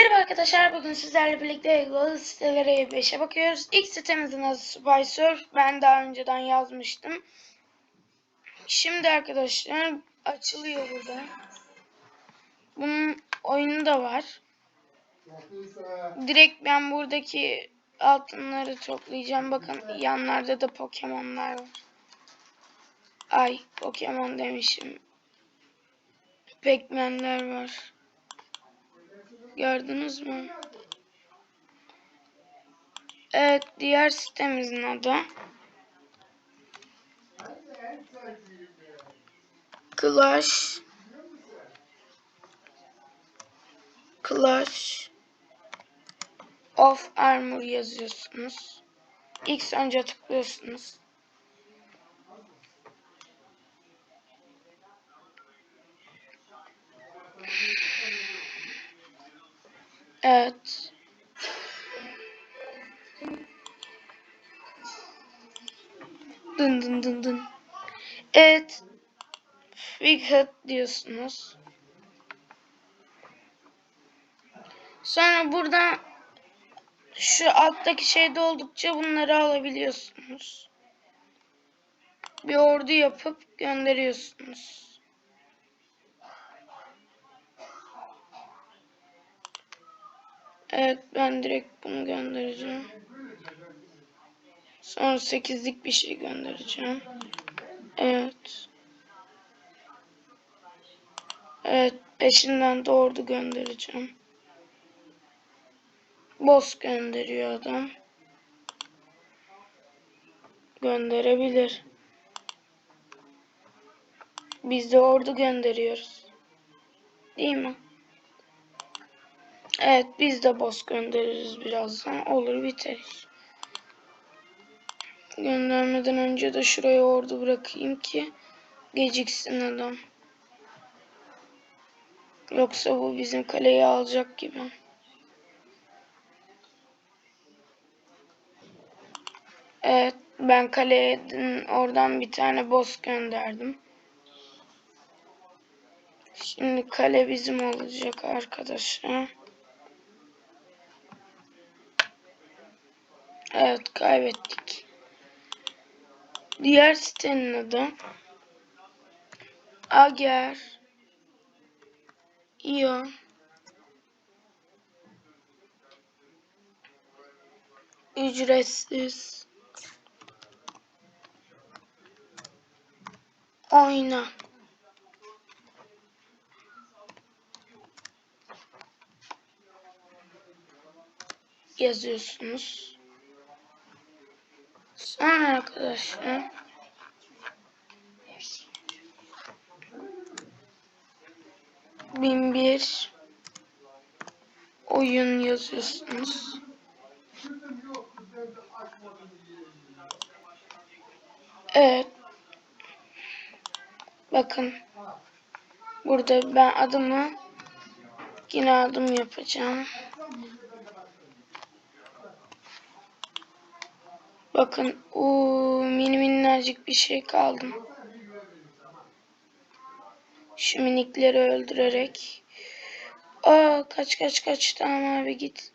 Merhaba arkadaşlar bugün sizlerle birlikte Google sitelere 5'e bakıyoruz. İlk sitemizin adı SpySurf. Ben daha önceden yazmıştım. Şimdi arkadaşlar açılıyor burada. Bunun oyunu da var. Direkt ben buradaki altınları toplayacağım. Bakın yanlarda da Pokemon'lar var. Ay Pokemon demişim. Pac-Man'ler var. Gördünüz mü? Evet, diğer sitemizin adı Clash Clash of Armor yazıyorsunuz. X önce tıklıyorsunuz. Evet. Dın dın dın dın. Evet. Wicked diyorsunuz. Sonra burada şu alttaki şeyde oldukça bunları alabiliyorsunuz. Bir ordu yapıp gönderiyorsunuz. Evet ben direkt bunu göndereceğim. Sonra 8'lik bir şey göndereceğim. Evet. Evet peşinden de ordu göndereceğim. Boss gönderiyor adam. Gönderebilir. Biz de ordu gönderiyoruz. Değil mi? Evet biz de boss göndeririz birazdan. Olur biter. Göndermeden önce de şuraya ordu bırakayım ki geciksin adam. Yoksa bu bizim kaleyi alacak gibi. Evet ben kaleye oradan bir tane boss gönderdim. Şimdi kale bizim olacak arkadaşlar. Evet kaybettik. Diğer sitenin adı Ager İyo ücretsiz oyna yazıyorsunuz. Sonra arkadaşlar bin bir oyun yazıyorsunuz. Evet. Bakın. Burada ben adımı yine adım yapacağım. Bakın o mini minnacık bir şey kaldım. Şu minikleri öldürerek. Aa kaç kaç kaç tamam abi git.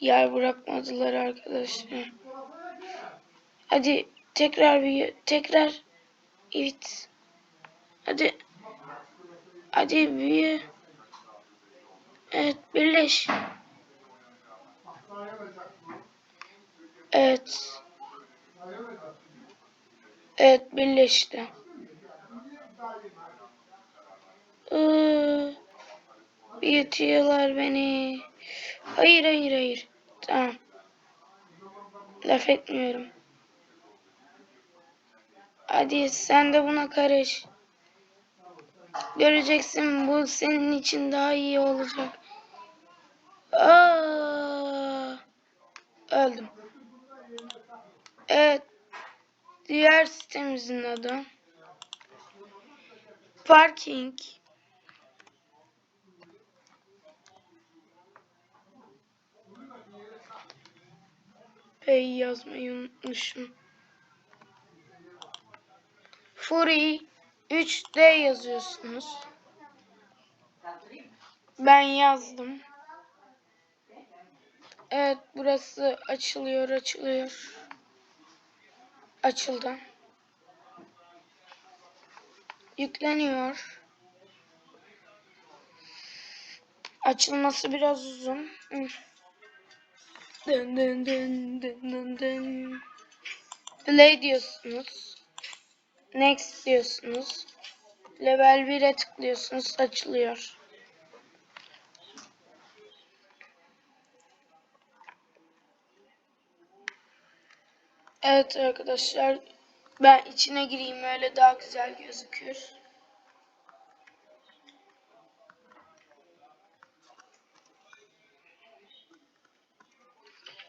Yer bırakmadılar arkadaşlar. Hadi tekrar bir tekrar evet. Hadi. Hadi büyü. Evet birleş. Evet. Evet birleşti. Iıı, büyütüyorlar beni. Hayır hayır hayır. Tamam. Laf etmiyorum. Hadi sen de buna karış. Göreceksin bu senin için daha iyi olacak. Aa, öldüm. Evet. Diğer sitemizin adı Parking. P'yi yazmayı unutmuşum. Fury 3D yazıyorsunuz. Ben yazdım. Evet burası açılıyor açılıyor. Açıldı. Yükleniyor. Açılması biraz uzun. Dın dın dın dın dın dın. Play diyorsunuz. Next diyorsunuz. Level 1'e tıklıyorsunuz. Açılıyor. Evet arkadaşlar. Ben içine gireyim öyle daha güzel gözükür.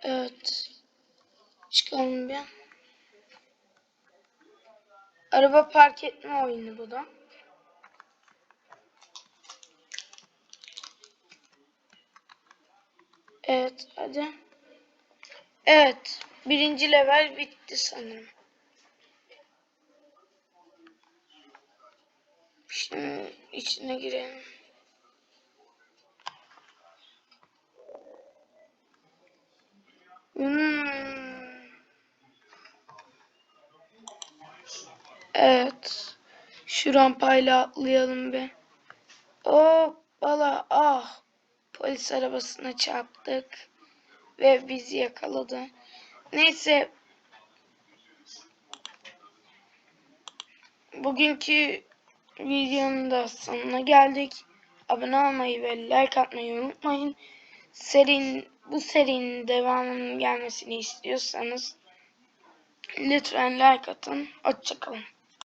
Evet. Çıkalım bir. Araba park etme oyunu bu da. Evet hadi. Evet. Birinci level bitti sanırım. Şimdi içine girelim. Hmm. Evet. Şu rampayla atlayalım bir. Hoppala ah. Polis arabasına çarptık. Ve bizi yakaladı. Neyse. Bugünkü videonun da sonuna geldik. Abone olmayı ve like atmayı unutmayın. Serinin, bu serinin devamının gelmesini istiyorsanız lütfen like atın. Hoşçakalın.